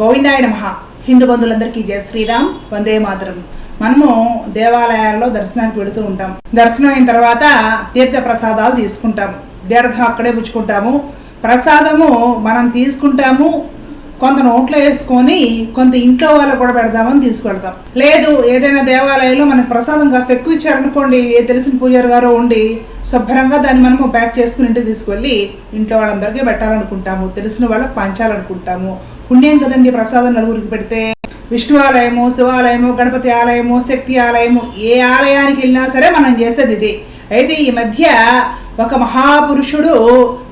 గోవిందాయ నమః. హిందూ బంధువులందరికీ జయ శ్రీరామ్. వందే మాతరం. మనము దేవాలయాల్లో దర్శనానికి వెళుతూ ఉంటాం. దర్శనం అయిన తర్వాత తీర్థ ప్రసాదాలు తీసుకుంటాం. తీర్థం అక్కడే పుచ్చుకుంటాము. ప్రసాదము మనం తీసుకుంటాము. కొంత నోట్లో వేసుకొని కొంత ఇంట్లో వాళ్ళకు కూడా పెడదామని తీసుకెళ్తాం. లేదు ఏదైనా దేవాలయంలో మనకు ప్రసాదం కాస్త ఎక్కువ ఇచ్చారనుకోండి ఏ తెలిసిన పూజారి గారు ఉండి శుభ్రంగా దాన్ని మనము ప్యాక్ చేసుకుని ఇంటికి తీసుకెళ్ళి ఇంట్లో వాళ్ళందరికీ పెట్టాలనుకుంటాము. తెలిసిన వాళ్ళకి పంచాలనుకుంటాము. పుణ్యం కదండి ప్రసాదం నలుగురికి పెడితే. విష్ణు ఆలయము శివాలయము గణపతి ఆలయము శక్తి ఆలయము ఏ ఆలయానికి వెళ్ళినా సరే మనం చేసేది ఇది. అయితే ఈ మధ్య ఒక మహాపురుషుడు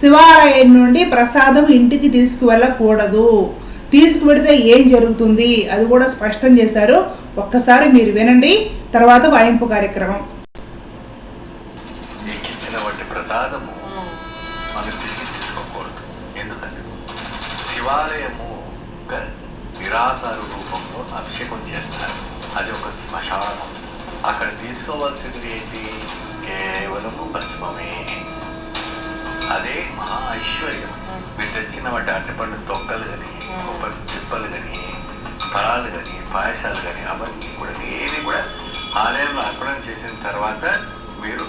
శివాలయం నుండి ప్రసాదం ఇంటికి తీసుకువెళ్ళకూడదు. తీసుకువెడితే ఏం జరుగుతుంది? అది కూడా స్పష్టం చేశారు. ఒక్కసారి మీరు వినండి. తర్వాత వాయింపు కార్యక్రమం. మీకు ఇచ్చిన వంటి ప్రసాదము మనం తిరిగి తీసుకోకూడదు. ఎందుకంటే శివాలయము ఒక నిరాకార రూపంలో అభిషేకం చేస్తారు. అది ఒక శ్మశానం. అక్కడ తీసుకోవాల్సింది ఏంటి? కేవలము భస్మమే. అదే మహా ఐశ్వర్యం. మీరు తెచ్చిన వంటి అరటిపండు తొక్కలు కానీ కొబ్బరి చిప్పలు కానీ ఫలాలు కానీ పాయసాలు కానీ అవన్నీ కూడా ఏది కూడా ఆలయంలో అర్పణం చేసిన తర్వాత మీరు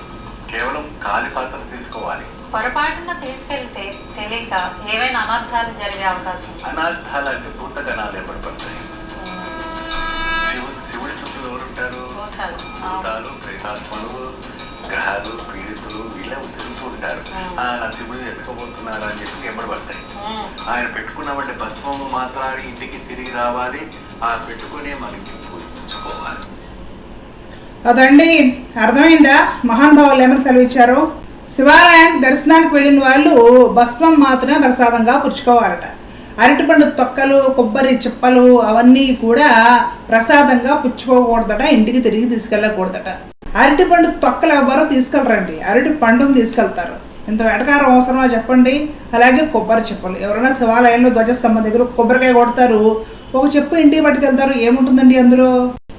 కేవలం కాలి పాత్ర తీసుకోవాలి. పొరపాటున తీసుకెళ్తే తెలియక ఏవైనా అనర్థాలు జరిగే అవకాశం ఉంది. అనార్థాలు అంటే భూతగణాలు ఏర్పడతాయి. శివుడు శివుడి చుట్టూ ఎవరు ఉంటారు భూతాలు. ప్రేతాత్మలు గ్రహాలు పీడితులు వీళ్ళే తిరుగుతూ ఉంటారు. ఆ, నా శివుడు ఎత్తుకోబోతున్నారు అని చెప్పి ఎంబడబడతాయి ఉమ్. ఆయన పెట్టుకున్నవంటి భస్మము మాత్రాన్ని ఇంటికి తిరిగి రావాలి. ఆ పెట్టుకునే మనకి పూజించుకోవాలి. అదండి. అర్థమైందా? మహానుభావులు ఏమని సెలవిచ్చారు? శివాలయానికి దర్శనానికి వెళ్ళిన వాళ్ళు భస్మం మాత్రమే ప్రసాదంగా పుచ్చుకోవాలట. అరటిపండు తొక్కలు కొబ్బరి చిప్పలు అవన్నీ కూడా ప్రసాదంగా పుచ్చుకోకూడదట ఇంటికి తిరిగి తీసుకెళ్ళకూడదట. అరటిపండు తొక్కలు ఎవ్వరూ తీసుకెళ్ళరండి. అరటి పండును తీసుకెళ్తారు. ఇంత వెటకారం అవసరమా చెప్పండి? అలాగే కొబ్బరి చిప్పలు. ఎవరైనా శివాలయంలో ధ్వజస్తంభం దగ్గర కొబ్బరికాయ కొడతారు. ఒక చెప్పు ఇంటికి పట్టుకెళ్తారు. ఏముంటుందండి అందులో?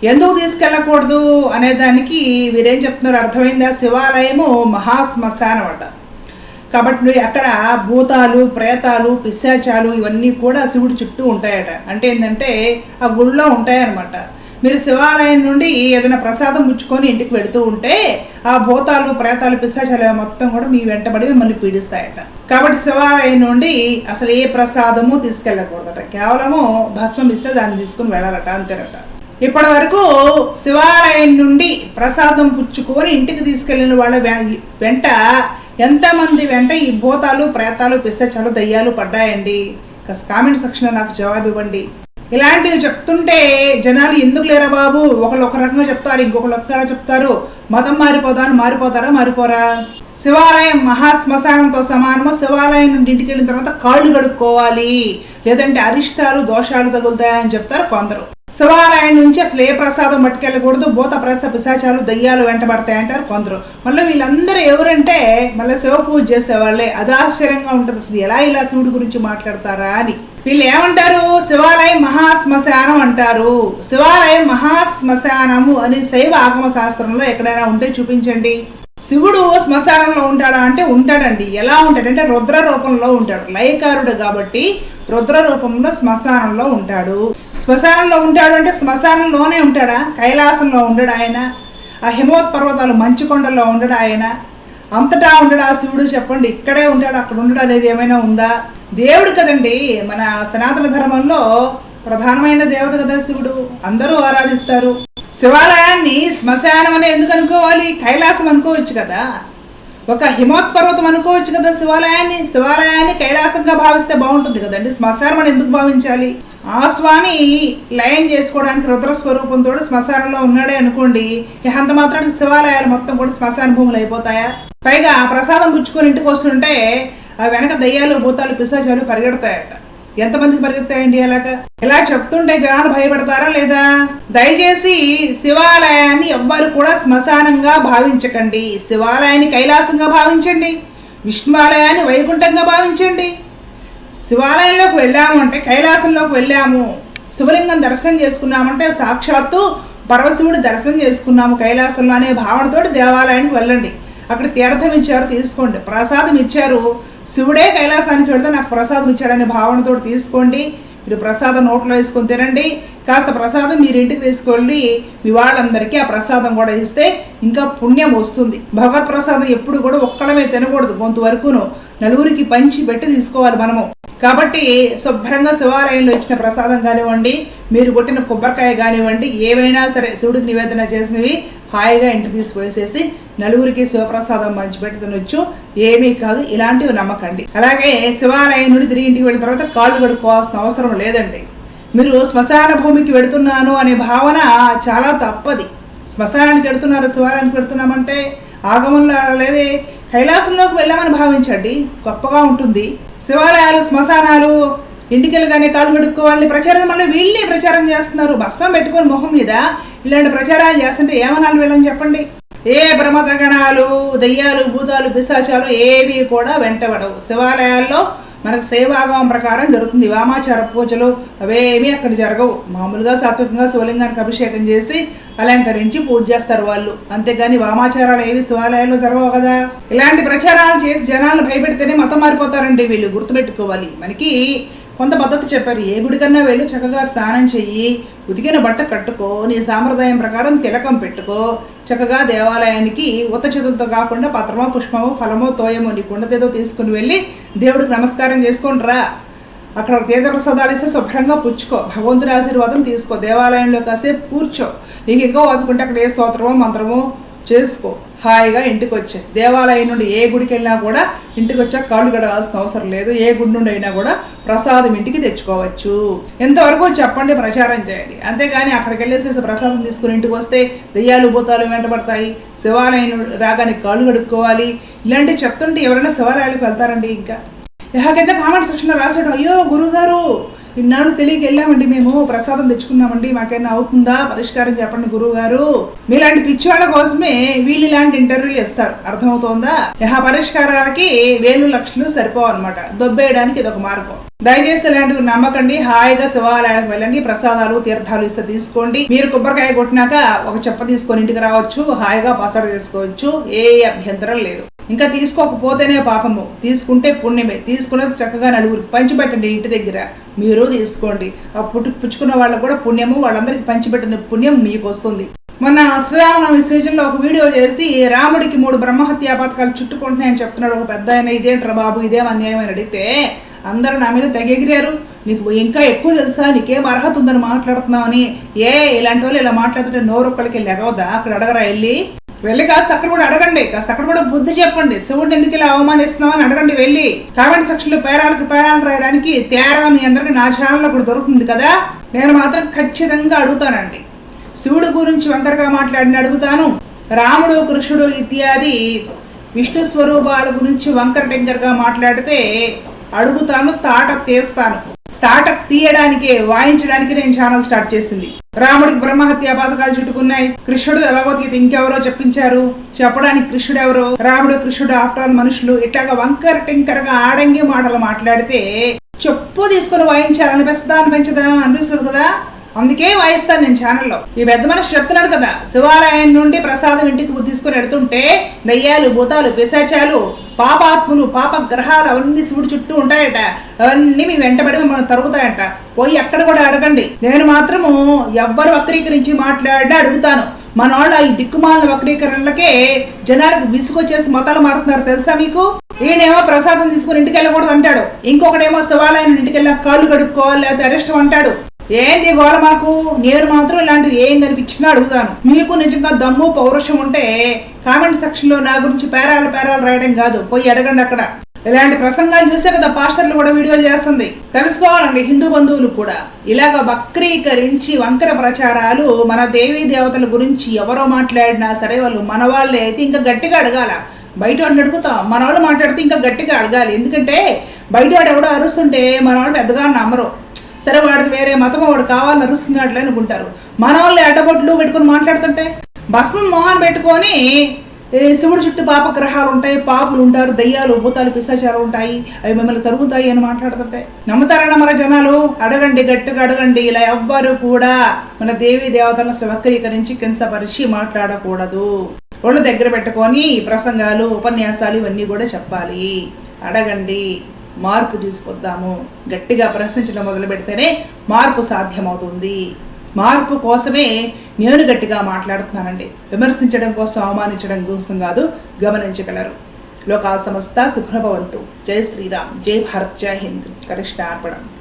ఎందుకు తీసుకెళ్ళకూడదు అనే దానికి వీరేం చెప్తున్నారు? అర్థమైందా? శివాలయము మహాశ్మశానం అంట కాబట్టి అక్కడ భూతాలు ప్రేతాలు పిశాచాలు ఇవన్నీ కూడా శివుడి చుట్టూ ఉంటాయట. అంటే ఏంటంటే ఆ గుళ్ళో ఉంటాయన్నమాట. మీరు శివాలయం నుండి ఏదైనా ప్రసాదం పుచ్చుకొని ఇంటికి పెడుతూ ఉంటే ఆ భూతాలు ప్రేతాలు పిశాచాలు మొత్తం కూడా మీ వెంటబడి మిమ్మల్ని పీడిస్తాయట. కాబట్టి శివాలయం నుండి అసలు ఏ ప్రసాదము తీసుకెళ్ళకూడదట. కేవలము భస్మం ఇస్తే దాన్ని తీసుకుని వెళ్ళాలట అంతేనట. ఇప్పటి వరకు శివాలయం నుండి ప్రసాదం పుచ్చుకొని ఇంటికి తీసుకెళ్ళిన వాళ్ళ వెంట ఎంతమంది వెంట ఈ భూతాలు ప్రేతాలు పిశాచాలు దయ్యాలు పడ్డాయండి? కాస్త కామెంట్ సెక్షన్లో నాకు జవాబు ఇవ్వండి. ఇలాంటివి చెప్తుంటే జనాలు ఎందుకు లేరా బాబు? ఒకళ్ళు ఒక రకంగా చెప్తారు ఇంకొకళ్ళు ఒక చెప్తారు. మతం మారిపోదాను మారిపోతారా? మారిపోరా? శివాలయం మహాశ్మశానంతో సమానము? శివాలయం నుండి ఇంటికి వెళ్ళిన తర్వాత కాళ్ళు కడుక్కోవాలి. లేదంటే అరిష్టాలు దోషాలు తగులుతాయని చెప్తారు కొందరు. శివాలయం నుంచి అసలు ఏ ప్రసాదం పట్టుకెళ్ళకూడదు? భూత ప్రస పిశాచాలు దయ్యాలు వెంటబడతాయి అంటారు కొందరు. మళ్ళీ వీళ్ళందరూ ఎవరంటే మళ్ళీ శివ పూజ చేసేవాళ్ళే. అది ఆశ్చర్యంగా ఉంటుంది. అసలు ఎలా ఇలా శివుడి గురించి మాట్లాడతారా అని. వీళ్ళు ఏమంటారు? శివాలయం మహాశ్మశానం అంటారు. శివాలయం మహాశ్మశానము అని శైవ ఆగమ శాస్త్రంలో ఎక్కడైనా ఉంటే చూపించండి. శివుడు శ్మశానంలో ఉంటాడా అంటే ఉంటాడండి. ఎలా ఉంటాడంటే రుద్ర రూపంలో ఉంటాడు. లయకారుడు కాబట్టి రుద్ర రూపంలో శ్మశానంలో ఉంటాడు. శ్మశానంలో ఉంటాడు అంటే శ్మశానంలోనే ఉంటాడా? కైలాసంలో ఉండడు ఆయన. ఆ హిమవత్ పర్వతాలు మంచుకొండల్లో ఉండడు ఆయన. అంతటా ఉండడు ఆ శివుడు చెప్పండి. ఇక్కడే ఉంటాడు అక్కడ ఉండడు అనేది ఏమైనా ఉందా? దేవుడు కదండి. మన సనాతన ధర్మంలో ప్రధానమైన దేవత కదా శివుడు. అందరూ ఆరాధిస్తారు. శివాలయాన్ని శ్మశానం అని ఎందుకు అనుకోవాలి? కైలాసం అనుకోవచ్చు కదా. ఒక హిమోత్పర్వతం అనుకోవచ్చు కదా శివాలయాన్ని. శివాలయాన్ని కైలాసంగా భావిస్తే బాగుంటుంది కదండి. శ్మశానం ఎందుకు భావించాలి? ఆ స్వామి లయం చేసుకోవడానికి రుద్ర స్వరూపంతో శ్మశానంలో ఉన్నాడే అనుకోండి. ఇక అంత మాత్రానికి శివాలయాలు మొత్తం కూడా శ్మశాన భూములు అయిపోతాయా? పైగా ప్రసాదం పుచ్చుకొని ఇంటికి వస్తుంటే ఆ వెనక దయ్యాలు భూతాలు పిశాచాలు పరిగెడతాయట. ఎంతమందికి పరిగెత్తాయండి అలాగా? ఇలా చెప్తుంటే జనాలు భయపడతారా లేదా? దయచేసి శివాలయాన్ని ఎవ్వరు కూడా శ్మశానంగా భావించకండి. శివాలయాన్ని కైలాసంగా భావించండి. విష్ణువాలయాన్ని వైకుంఠంగా భావించండి. శివాలయంలోకి వెళ్ళాము అంటే కైలాసంలోకి వెళ్ళాము. శివలింగం దర్శనం చేసుకున్నామంటే సాక్షాత్తు పరమశివుడు దర్శనం చేసుకున్నాము కైలాసంలో అనే భావనతోటి దేవాలయానికి వెళ్ళండి. అక్కడ తీర్థం ఇచ్చారు తీసుకోండి. ప్రసాదం ఇచ్చారు. శివుడే కైలాసానికి వెళితే నాకు ప్రసాదం ఇచ్చాడనే భావనతో తీసుకోండి. మీరు ప్రసాదం నోట్లో వేసుకొని తినండి. కాస్త ప్రసాదం మీరు ఇంటికి తీసుకెళ్ళి మీ వాళ్ళందరికీ ఆ ప్రసాదం కూడా ఇస్తే ఇంకా పుణ్యం వస్తుంది. భగవత్ ప్రసాదం ఎప్పుడు కూడా ఒక్కడమే తినకూడదు కొంతవరకును నలుగురికి పంచి పెట్టి తీసుకోవాలి మనము. కాబట్టి శుభ్రంగా శివాలయంలో ఇచ్చిన ప్రసాదం కానివ్వండి మీరు కొట్టిన కొబ్బరికాయ కానివ్వండి ఏవైనా సరే శివుడికి నివేదన చేసినవి హాయిగా ఇంటికి పోసేసి నలుగురికి శివప్రసాదం పంచిపెట్టి తినొచ్చు. ఏమీ కాదు ఇలాంటివి నమ్మకండి. అలాగే శివాలయం నుండి తిరిగి ఇంటికి వెళ్ళిన తర్వాత కాళ్ళు కడుక్కోవాల్సిన అవసరం లేదండి. మీరు శ్మశాన భూమికి వెడుతున్నాను అనే భావన చాలా తప్పది. శ్మశానానికి వెడుతున్నారు శివాలయానికి వెడుతున్నామంటే ఆగమంలో లేదే కైలాసంలోకి వెళ్ళామని భావించండి. గొప్పగా ఉంటుంది. శివాలయాలు శ్మశానాలు ఇంటికి వెళ్ళగానే కాలు కడుక్కోవాలని ప్రచారం మళ్ళీ వీళ్ళే ప్రచారం చేస్తున్నారు. భస్మం పెట్టుకొని మొహం మీద ఇలాంటి ప్రచారాలు చేస్తుంటే ఏమనాలి వీళ్ళని చెప్పండి? ఏ ప్రమదగణాలు దయ్యాలు భూతాలు పిశాచాలు ఏవి కూడా వెంటబడవు. శివాలయాల్లో మనకు సేవాగమం ప్రకారం జరుగుతుంది. వామాచార పూజలు అవేమీ అక్కడ జరగవు. మామూలుగా సాత్వికంగా శివలింగానికి అభిషేకం చేసి అలంకరించి పూజ చేస్తారు వాళ్ళు. అంతేగాని వామాచారాలు ఏవి శివాలయాల్లో జరగవు కదా. ఇలాంటి ప్రచారాలు చేసి జనాలను భయపెడితేనే మతం మారిపోతారండి వీళ్ళు. గుర్తుపెట్టుకోవాలి. మనకి కొంత పద్ధతి చెప్పారు. ఏ గుడికన్నా వెళ్ళు చక్కగా స్నానం చెయ్యి ఉతికిన బట్ట కట్టుకో నీ సాంప్రదాయం ప్రకారం తిలకం పెట్టుకో చక్కగా దేవాలయానికి ఉత్త చేతులతో కాకుండా పత్రమో పుష్పమో ఫలమో తోయమో నీ కుండదేదో తీసుకుని వెళ్ళి దేవుడికి నమస్కారం చేసుకొని రా. అక్కడ తీర్థప్రసాదాలు ఇస్తే శుభ్రంగా పుచ్చుకో. భగవంతుడి ఆశీర్వాదం తీసుకో. దేవాలయంలో కాసేపు కూర్చో. నీకు ఇంకా ఓపుకుంటే అక్కడ ఏ స్తోత్రమో మంత్రమో చేసుకో. హాయిగా ఇంటికి వచ్చే దేవాలయం నుండి ఏ గుడికి వెళ్ళినా కూడా ఇంటికి వచ్చాక కాళ్ళు గడవాల్సిన అవసరం లేదు. ఏ గుడి నుండి అయినా కూడా ప్రసాదం ఇంటికి తెచ్చుకోవచ్చు. ఎంతవరకు చెప్పండి ప్రచారం చేయండి. అంతేగాని అక్కడికి వెళ్ళేసేసి ప్రసాదం తీసుకుని ఇంటికి వస్తే దెయ్యాలు భూతాలు వెంటబడతాయి. శివాలయం రాగానే కాళ్ళు కడుక్కోవాలి. ఇలాంటివి చెప్తుంటే ఎవరైనా శివాలయాలకు వెళ్తారండి ఇంకా. ఎలాగైతే కామెంట్ సెక్షన్లో రాసాడు అయ్యో గురుగారు ఇన్నాళ్ళు తెలియక వెళ్ళామండి మేము ప్రసాదం తెచ్చుకున్నామండి. మాకేమైనా అవుతుందా? పరిష్కారం చెప్పండి గురువు గారు మీలాంటి పిచ్చివాళ్ళ కోసమే వీళ్ళు ఇలాంటి ఇంటర్వ్యూలు ఇస్తారు అర్థమవుతోందా? యహ పరిష్కారాలకి వేలు లక్షలు సరిపోవన్నమాట దొబ్బేయడానికి ఇది ఒక మార్గం. దయచేసి ఇలాంటివి నమ్మకండి. హాయిగా శివాలయానికి వెళ్ళండి. ప్రసాదాలు తీర్థాలు ఇస్తే తీసుకోండి. మీరు కొబ్బరికాయ కొట్టినాక ఒక చెప్ప తీసుకొని ఇంటికి రావచ్చు. హాయిగా పచ్చడి చేసుకోవచ్చు. ఏ అభ్యంతరం లేదు. ఇంకా తీసుకోకపోతేనే పాపము. తీసుకుంటే పుణ్యమే. తీసుకున్నది చక్కగా నలుగురికి పంచిపెట్టండి ఇంటి దగ్గర. మీరు తీసుకోండి. ఆ పుట్టు పుచ్చుకున్న వాళ్ళకు కూడా పుణ్యము వాళ్ళందరికీ పంచిపెట్టిన పుణ్యం మీకు వస్తుంది. మొన్న శ్రీరామనవమి సీజన్లో ఒక వీడియో చేసి రాముడికి మూడు బ్రహ్మహత్యా పథకాలు చుట్టుకుంటున్నాయని చెప్తున్నాడు. ఒక పెద్ద ఆయన ఇదేంట్రా బాబు ఇదేం అన్యాయం అని అడిగితే అందరూ నా మీద తెగెగిరారు. నీకు ఇంకా ఎక్కువ తెలుసా? నీకేం అర్హత ఉందని మాట్లాడుతున్నావని? ఏ ఇలాంటి వాళ్ళు ఇలా మాట్లాడుతుంటే నోరొక్కడికి లెగవద్దా? అక్కడ అడగరా వెళ్ళి. వెళ్ళి కాస్త అక్కడ కూడా అడగండి కాస్త అక్కడ కూడా బుద్ధి చెప్పండి. శివుడిని ఎందుకు ఇలా అవమానిస్తున్నామని అడగండి వెళ్ళి. కామెంట్ సెక్షన్లో పేరాలకు పేరాలు రాయడానికి తేరా మీ అందరికీ నా ఛానల్లో కూడా దొరుకుతుంది కదా? నేను మాత్రం ఖచ్చితంగా అడుగుతానండి. శివుడు గురించి వంకరగా మాట్లాడిన అడుగుతాను. రాముడు కృష్ణుడు ఇత్యాది విష్ణు స్వరూపాల గురించి వంకర టెంకర్గా మాట్లాడితే అడుగుతాను తాట తీస్తాను. తాట తీయడానికే వాయించడానికి నేను ఛానల్ స్టార్ట్ చేసింది. రాముడికి బ్రహ్మహత్య పథకాలు చుట్టుకున్నాయి. కృష్ణుడు భగవద్గీత ఇంకెవరో చెప్పించారు? చెప్పడానికి కృష్ణుడు ఎవరో? రాముడు కృష్ణుడు ఆఫ్టర్ ఆల్ మనుషులు. ఇట్లాగా వంకర టింకరగా ఆడంగి మాటలు మాట్లాడితే చెప్పు తీసుకొని వాయించాలనిపిస్తుందా? అనిపించదా? అనిపిస్తుంది కదా? అందుకే వాయిస్తాను నేను ఛానల్లో ఈ పెద్ద మనిషి చెప్తున్నాడు కదా శివాలయం నుండి ప్రసాదం ఇంటికి తీసుకుని వెడుతుంటే దయ్యాలు భూతాలు పిశాచాలు పాపాత్ములు పాప గ్రహాలు అవన్నీ శివుడు చుట్టూ ఉంటాయట. అవన్నీ మీ వెంటబడి మిమ్మల్ని తరుగుతాయట. పోయి ఎక్కడ కూడా అడగండి. నేను మాత్రము ఎవ్వరు వక్రీకరించి మాట్లాడినా అడుగుతాను. మన వాళ్ళు ఈ దిక్కుమాలిన వక్రీకరణలకే జనాలకు విసుగొచ్చేసి మతాలు మారుతున్నారు. తెలుసా మీకు? ఈయనేమో ప్రసాదం తీసుకుని ఇంటికి వెళ్ళకూడదు అంటాడు. ఇంకొకడేమో శివాలయం ఇంటికి వెళ్ళా కాళ్ళు కడుక్కోవాలి లేకపోతే అరెస్ట్ అంటాడు. ఏంది గోల మాకు? నేను మాత్రం ఇలాంటివి ఏం కనిపించినా అడుగుతాను. మీకు నిజంగా దమ్ము పౌరుషం ఉంటే కామెంట్ సెక్షన్లో నా గురించి పేరాలు పేరాలు రాయడం కాదు. పోయి అడగండి అక్కడ. ఇలాంటి ప్రసంగాలు చూసే కదా పాస్టర్లు కూడా వీడియోలు చేస్తుంది. తెలుసుకోవాలండి హిందూ బంధువులు కూడా. ఇలాగ వక్రీకరించి వంకర ప్రచారాలు మన దేవీ దేవతల గురించి ఎవరో మాట్లాడినా సరే వాళ్ళు మన వాళ్ళే అయితే ఇంకా గట్టిగా అడగాల. బయట వాడిని అడుగుతాం. మన వాళ్ళు మాట్లాడితే ఇంకా గట్టిగా అడగాలి. ఎందుకంటే బయట వాడు ఎవడో అరుస్తుంటే మన వాళ్ళు పెద్దగా నమ్మరు. సరే వాడిది వేరే మతం వాడు కావాలని అరుస్తున్నాడులే అనుకుంటారు. మన వాళ్ళు అడ్డబొట్లు పెట్టుకొని మాట్లాడుతుంటే భస్మం మొహాన్ పెట్టుకొని శివుడు చుట్టూ పాప గ్రహాలు ఉంటాయి పాపులు ఉంటారు దయ్యాలు భూతాలు పిశాచాలు ఉంటాయి అవి మిమ్మల్ని తరుగుతాయి అని మాట్లాడుతుంటే. నమ్ముతారన్న మన జనాలు? అడగండి గట్టిగా అడగండి ఇలా ఎవ్వరు కూడా మన దేవీ దేవతలను వక్రీకరించి కించపరిచి మాట్లాడకూడదు. ఒళ్ళు దగ్గర పెట్టుకొని ప్రసంగాలు ఉపన్యాసాలు ఇవన్నీ కూడా చెప్పాలి. అడగండి. మార్పు తీసుకొద్దాము. గట్టిగా ప్రశ్నించడం మొదలు పెడితేనే మార్పు సాధ్యమవుతుంది. మార్పు కోసమే నేను గట్టిగా మాట్లాడుతున్నానండి. విమర్శించడం కోసం అవమానించడం కోసం కాదు గమనించగలరు. లోకా సమస్త సుఖభవంతు జై శ్రీరామ్. జై భారత్. జై హింద్. కృష్ణ అర్పణం.